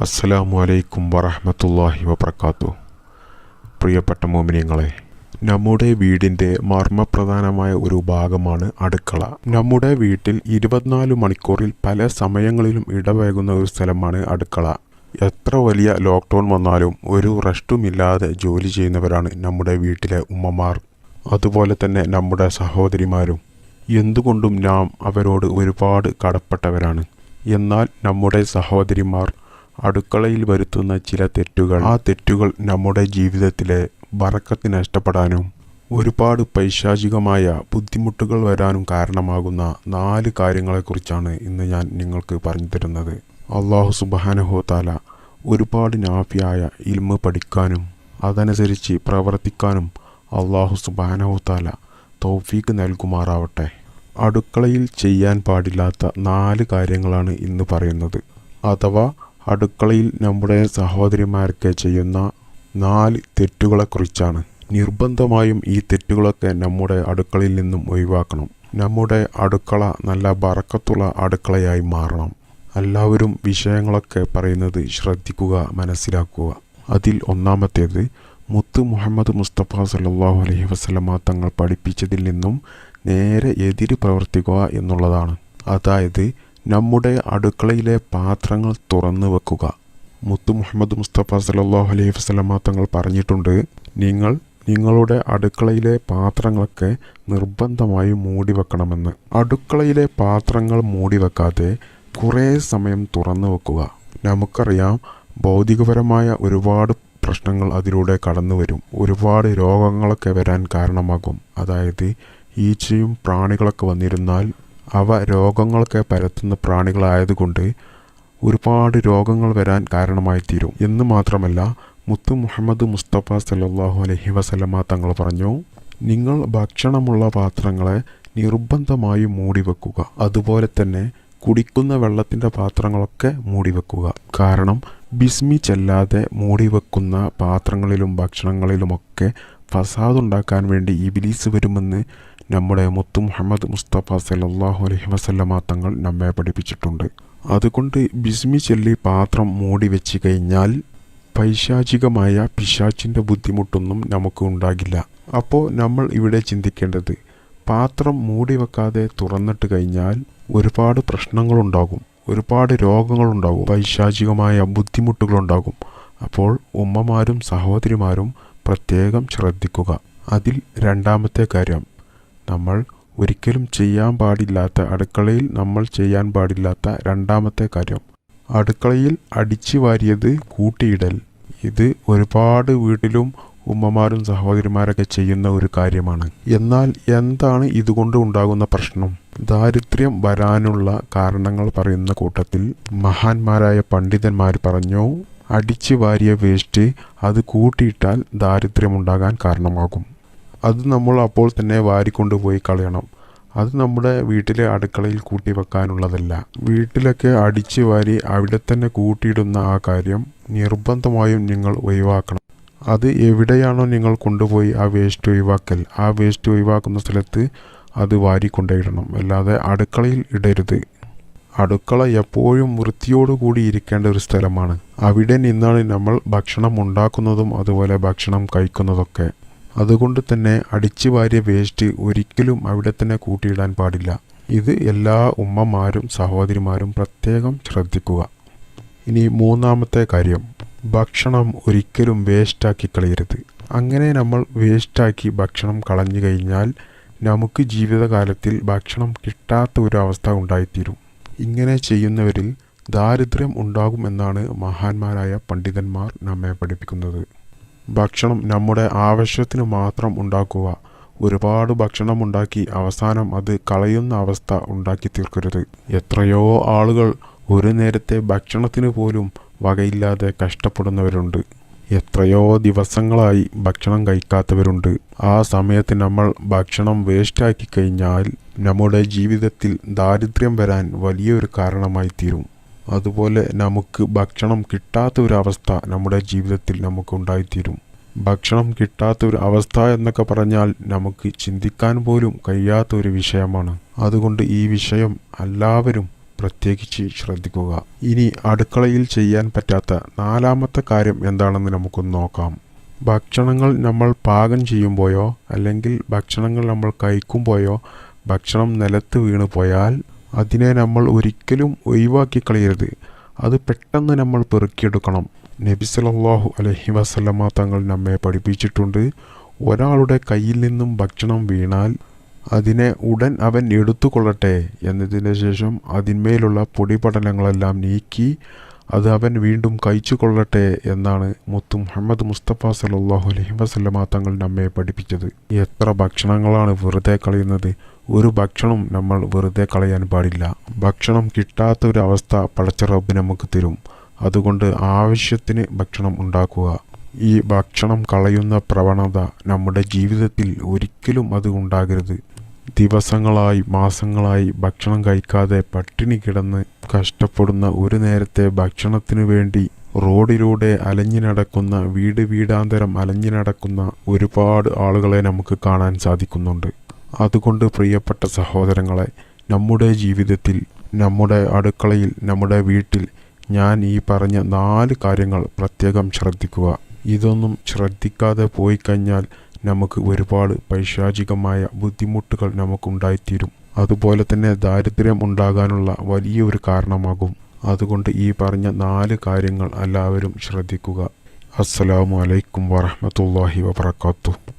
അസ്സലാമു അലൈക്കും വറഹമത്തല്ലാഹി വബർക്കാത്തു പ്രിയപ്പെട്ട മോമിനിയങ്ങളെ നമ്മുടെ വീടിന്റെ മർമ്മപ്രധാനമായ ഒരു ഭാഗമാണ് അടുക്കള. നമ്മുടെ വീട്ടിൽ ഇരുപത്തിനാല് മണിക്കൂറിൽ പല സമയങ്ങളിലും ഇടവേകുന്ന ഒരു സ്ഥലമാണ് അടുക്കള. എത്ര വലിയ ലോക്ക്ഡൗൺ വന്നാലും ഒരു റെസ്റ്റുമില്ലാതെ ജോലി ചെയ്യുന്നവരാണ് നമ്മുടെ വീട്ടിലെ ഉമ്മമാർ. അതുപോലെ തന്നെ നമ്മുടെ സഹോദരിമാരും. എന്തുകൊണ്ടും നാം അവരോട് ഒരുപാട് കടപ്പെട്ടവരാണ്. എന്നാൽ നമ്മുടെ സഹോദരിമാർ അടുക്കളയിൽ വരുത്തുന്ന ചില തെറ്റുകൾ ആ തെറ്റുകൾ നമ്മുടെ ജീവിതത്തിലെ വറക്കത്തിന് നഷ്ടപ്പെടാനും ഒരുപാട് പൈശാചികമായ ബുദ്ധിമുട്ടുകൾ വരാനും കാരണമാകുന്ന നാല് കാര്യങ്ങളെക്കുറിച്ചാണ് ഇന്ന് ഞാൻ നിങ്ങൾക്ക് പറഞ്ഞു തരുന്നത്. അള്ളാഹു സുബാനഹോത്താല ഒരുപാട് നാഫിയായ ഇൽമ പഠിക്കാനും അതനുസരിച്ച് പ്രവർത്തിക്കാനും അള്ളാഹു സുബാനഹോത്താല തൗഫീക്ക് നൽകുമാറാവട്ടെ. അടുക്കളയിൽ ചെയ്യാൻ പാടില്ലാത്ത നാല് കാര്യങ്ങളാണ് ഇന്ന് പറയുന്നത്. അഥവാ അടുക്കളയിൽ നമ്മുടെ സഹോദരിമാർക്ക് ചെയ്യുന്ന നാല് തെറ്റുകളെക്കുറിച്ചാണ്. നിർബന്ധമായും ഈ തെറ്റുകളൊക്കെ നമ്മുടെ അടുക്കളയിൽ നിന്നും ഒഴിവാക്കണം. നമ്മുടെ അടുക്കള നല്ല ബറക്കത്തുള്ള അടുക്കളയായി മാറണം. എല്ലാവരും വിഷയങ്ങളൊക്കെ പറയുന്നത് ശ്രദ്ധിക്കുക മനസ്സിലാക്കുക. അതിൽ ഒന്നാമത്തേത് മുത്ത് മുഹമ്മദ് മുസ്തഫ സല്ലാഹു അലൈഹി വസ്ലമ തങ്ങൾ പഠിപ്പിച്ചതിൽ നിന്നും നേരെ എതിര് പ്രവർത്തിക്കുക എന്നുള്ളതാണ്. അതായത് നമ്മുടെ അടുക്കളയിലെ പാത്രങ്ങൾ തുറന്നു വെക്കുക. മുത്തു മുഹമ്മദ് മുസ്തഫ സല്ലാഹു അലൈഹി വസ്ലമ തങ്ങൾ പറഞ്ഞിട്ടുണ്ട് നിങ്ങൾ നിങ്ങളുടെ അടുക്കളയിലെ പാത്രങ്ങളൊക്കെ നിർബന്ധമായി മൂടി വെക്കണമെന്ന്. അടുക്കളയിലെ പാത്രങ്ങൾ മൂടി വെക്കാതെ കുറേ സമയം തുറന്നു വെക്കുക. നമുക്കറിയാം ഭൗതികപരമായ ഒരുപാട് പ്രശ്നങ്ങൾ അതിലൂടെ കടന്നു വരും. ഒരുപാട് രോഗങ്ങളൊക്കെ വരാൻ കാരണമാകും. അതായത് ഈച്ചയും പ്രാണികളൊക്കെ വന്നിരുന്നാൽ അവ രോഗങ്ങളൊക്കെ പരത്തുന്ന പ്രാണികളായതുകൊണ്ട് ഒരുപാട് രോഗങ്ങൾ വരാൻ കാരണമായി തീരും എന്ന് മാത്രമല്ല മുത്തു മുഹമ്മദ് മുസ്തഫ സല്ലാഹു അലഹി വസല്ലമ തങ്ങൾ പറഞ്ഞു നിങ്ങൾ ഭക്ഷണമുള്ള പാത്രങ്ങളെ നിർബന്ധമായി മൂടി വെക്കുക അതുപോലെ തന്നെ കുടിക്കുന്ന വെള്ളത്തിന്റെ പാത്രങ്ങളൊക്കെ മൂടി വെക്കുക കാരണം ബിസ്മി ചെല്ലാതെ മൂടി വെക്കുന്ന പാത്രങ്ങളിലും ഭക്ഷണങ്ങളിലുമൊക്കെ ഫസാദ് ഉണ്ടാക്കാൻ വേണ്ടി ഇബിലീസ് വരുമെന്ന് നമ്മുടെ മുത്തു മുഹമ്മദ് മുസ്തഫ സലല്ലാഹു അലഹി വസല്ലമ തങ്ങൾ നമ്മെ പഠിപ്പിച്ചിട്ടുണ്ട്. അതുകൊണ്ട് ബിസ്മി ചൊല്ലി പാത്രം മൂടി വെച്ച് കഴിഞ്ഞാൽ പൈശാചികമായ പിശാച്ചിന്റെ ബുദ്ധിമുട്ടൊന്നും നമുക്ക് ഉണ്ടാകില്ല. അപ്പോൾ നമ്മൾ ഇവിടെ ചിന്തിക്കേണ്ടത് പാത്രം മൂടി വെക്കാതെ തുറന്നിട്ട് കഴിഞ്ഞാൽ ഒരുപാട് പ്രശ്നങ്ങളുണ്ടാകും. ഒരുപാട് രോഗങ്ങളുണ്ടാകും. പൈശാചികമായ ബുദ്ധിമുട്ടുകളുണ്ടാകും. അപ്പോൾ ഉമ്മമാരും സഹോദരിമാരും പ്രത്യേകം ശ്രദ്ധിക്കുക. അതിൽ രണ്ടാമത്തെ കാര്യം നമ്മൾ ഒരിക്കലും ചെയ്യാൻ പാടില്ലാത്ത അടുക്കളയിൽ നമ്മൾ ചെയ്യാൻ പാടില്ലാത്ത രണ്ടാമത്തെ കാര്യം. അടുക്കളയിൽ അടിച്ചു വാരിയത് കൂട്ടിയിടൽ. ഇത് ഒരുപാട് വീട്ടിലും ഉമ്മമാരും സഹോദരിമാരൊക്കെ ചെയ്യുന്ന ഒരു കാര്യമാണ്. എന്നാൽ എന്താണ് ഇതുകൊണ്ട് ഉണ്ടാകുന്ന പ്രശ്നം? ദാരിദ്ര്യം വരാനുള്ള കാരണങ്ങൾ പറയുന്ന കൂട്ടത്തിൽ മഹാന്മാരായ പണ്ഡിതന്മാർ പറഞ്ഞു അടിച്ചു വാരിയ വേസ്റ്റ് അത് കൂട്ടിയിട്ടാൽ ദാരിദ്ര്യമുണ്ടാകാൻ കാരണമാകും. അത് നമ്മൾ അപ്പോൾ തന്നെ വാരിക്കൊണ്ടുപോയി കളയണം. അത് നമ്മുടെ വീട്ടിലെ അടുക്കളയിൽ കൂട്ടി വെക്കാനുള്ളതല്ല. വീട്ടിലൊക്കെ അടിച്ചു വാരി അവിടെ തന്നെ കൂട്ടിയിടുന്ന ആ കാര്യം നിർബന്ധമായും നിങ്ങൾ ഒഴിവാക്കണം. അത് എവിടെയാണോ നിങ്ങൾ കൊണ്ടുപോയി ആ വേസ്റ്റ് ഒഴിവാക്കൽ. ആ വേസ്റ്റ് ഒഴിവാക്കുന്ന സ്ഥലത്ത് അത് വാരി വാരിക്കൊണ്ടേയിടണം. അല്ലാതെ അടുക്കളയിൽ ഇടരുത്. അടുക്കള എപ്പോഴും വൃത്തിയോടുകൂടി ഇരിക്കേണ്ട ഒരു സ്ഥലമാണ്. അവിടെ നിന്നാണ് നമ്മൾ ഭക്ഷണം ഉണ്ടാക്കുന്നതും അതുപോലെ ഭക്ഷണം കഴിക്കുന്നതൊക്കെ. അതുകൊണ്ട് തന്നെ അടിച്ചു വാരിയ വേസ്റ്റ് ഒരിക്കലും അവിടെ തന്നെ കൂട്ടിയിടാൻ പാടില്ല. ഇത് എല്ലാ ഉമ്മമാരും സഹോദരിമാരും പ്രത്യേകം ശ്രദ്ധിക്കുക. ഇനി മൂന്നാമത്തെ കാര്യം. ഭക്ഷണം ഒരിക്കലും വേസ്റ്റാക്കി കളയരുത്. അങ്ങനെ നമ്മൾ വേസ്റ്റാക്കി ഭക്ഷണം കളഞ്ഞു കഴിഞ്ഞാൽ നമുക്ക് ജീവിതകാലത്തിൽ ഭക്ഷണം കിട്ടാത്ത ഒരു അവസ്ഥ ഉണ്ടായിത്തീരും. ഇങ്ങനെ ചെയ്യുന്നവരിൽ ദാരിദ്ര്യം ഉണ്ടാകുമെന്നാണ് മഹാന്മാരായ പണ്ഡിതന്മാർ നമ്മെ പഠിപ്പിക്കുന്നത്. ഭക്ഷണം നമ്മുടെ ആവശ്യത്തിന് മാത്രം ഉണ്ടാക്കുക. ഒരുപാട് ഭക്ഷണം ഉണ്ടാക്കി അവസാനം അത് കളയുന്ന അവസ്ഥ ഉണ്ടാക്കി തീർക്കരുത്. എത്രയോ ആളുകൾ ഒരു നേരത്തെ ഭക്ഷണത്തിന് പോലും വകയില്ലാതെ കഷ്ടപ്പെടുന്നവരുണ്ട്. എത്രയോ ദിവസങ്ങളായി ഭക്ഷണം കഴിക്കാത്തവരുണ്ട്. ആ സമയത്ത് നമ്മൾ ഭക്ഷണം വേസ്റ്റാക്കി കഴിഞ്ഞാൽ നമ്മുടെ ജീവിതത്തിൽ ദാരിദ്ര്യം വരാൻ വലിയൊരു കാരണമായി തീരും. അതുപോലെ നമുക്ക് ഭക്ഷണം കിട്ടാത്ത ഒരു അവസ്ഥ നമ്മുടെ ജീവിതത്തിൽ നമുക്ക് ഉണ്ടായിത്തീരും ഭക്ഷണം കിട്ടാത്ത ഒരു അവസ്ഥ എന്നൊക്കെ പറഞ്ഞാൽ നമുക്ക് ചിന്തിക്കാൻ പോലും കഴിയാത്ത ഒരു വിഷയമാണ്. അതുകൊണ്ട് ഈ വിഷയം എല്ലാവരും പ്രത്യേകിച്ച് ശ്രദ്ധിക്കുക. ഇനി അടുക്കളയിൽ ചെയ്യാൻ പറ്റാത്ത നാലാമത്തെ കാര്യം എന്താണെന്ന് നമുക്കൊന്ന് നോക്കാം. ഭക്ഷണങ്ങൾ നമ്മൾ പാകം ചെയ്യുമ്പോഴോ അല്ലെങ്കിൽ ഭക്ഷണങ്ങൾ നമ്മൾ കഴിക്കുമ്പോഴോ ഭക്ഷണം നിലത്ത് വീണ് പോയാൽ അതിനെ നമ്മൾ ഒരിക്കലും ഒഴിവാക്കി കളയരുത്. അത് പെട്ടെന്ന് നമ്മൾ പെറുക്കിയെടുക്കണം. നബി സല്ലല്ലാഹു അലഹി വസല്ലമ തങ്ങൾ നമ്മെ പഠിപ്പിച്ചിട്ടുണ്ട്. ഒരാളുടെ കയ്യിൽ നിന്നും ഭക്ഷണം വീണാൽ അതിനെ ഉടൻ അവൻ എടുത്തുകൊള്ളട്ടെ എന്നതിന് ശേഷം അതിന്മേലുള്ള പൊടിപടലങ്ങളെല്ലാം നീക്കി അത് അവൻ വീണ്ടും കഴിച്ചു കൊള്ളട്ടെ എന്നാണ് മുത്തു മുഹമ്മദ് മുസ്തഫ സല്ലല്ലാഹു അലഹി വസല്ലമ തങ്ങൾ നമ്മെ പഠിപ്പിച്ചത്. എത്ര ഭക്ഷണങ്ങളാണ് വെറുതെ കളയുന്നത്. ഒരു ഭക്ഷണം നമ്മൾ വെറുതെ കളയാൻ പാടില്ല. ഭക്ഷണം കിട്ടാത്ത ഒരു അവസ്ഥ പടച്ച റബ്ബ് നമുക്ക് തരും. അതുകൊണ്ട് ആവശ്യത്തിന് ഭക്ഷണം ഉണ്ടാക്കുക. ഈ ഭക്ഷണം കളയുന്ന പ്രവണത നമ്മുടെ ജീവിതത്തിൽ ഒരിക്കലും അത് ഉണ്ടാകരുത്. ദിവസങ്ങളായി മാസങ്ങളായി ഭക്ഷണം കഴിക്കാതെ പട്ടിണി കിടന്ന് കഷ്ടപ്പെടുന്ന ഒരു നേരത്തെ ഭക്ഷണത്തിനു വേണ്ടി റോഡിലൂടെ അലഞ്ഞു നടക്കുന്ന വീട് വീടാന്തരം അലഞ്ഞു നടക്കുന്ന ഒരുപാട് ആളുകളെ നമുക്ക് കാണാൻ സാധിക്കുന്നുണ്ട്. അതുകൊണ്ട് പ്രിയപ്പെട്ട സഹോദരങ്ങളെ നമ്മുടെ ജീവിതത്തിൽ നമ്മുടെ അടുക്കളയിൽ നമ്മുടെ വീട്ടിൽ ഞാൻ ഈ പറഞ്ഞ നാല് കാര്യങ്ങൾ പ്രത്യേകം ശ്രദ്ധിക്കുക. ഇതൊന്നും ശ്രദ്ധിക്കാതെ പോയി കഴിഞ്ഞാൽ നമുക്ക് ഒരുപാട് പൈശാചികമായ ബുദ്ധിമുട്ടുകൾ നമുക്കുണ്ടായിത്തീരും. അതുപോലെ തന്നെ ദാരിദ്ര്യം ഉണ്ടാകാനുള്ള വലിയൊരു കാരണമാകും. അതുകൊണ്ട് ഈ പറഞ്ഞ നാല് കാര്യങ്ങൾ എല്ലാവരും ശ്രദ്ധിക്കുക. അസ്സലാമു അലൈക്കും വബറകാതുഹു.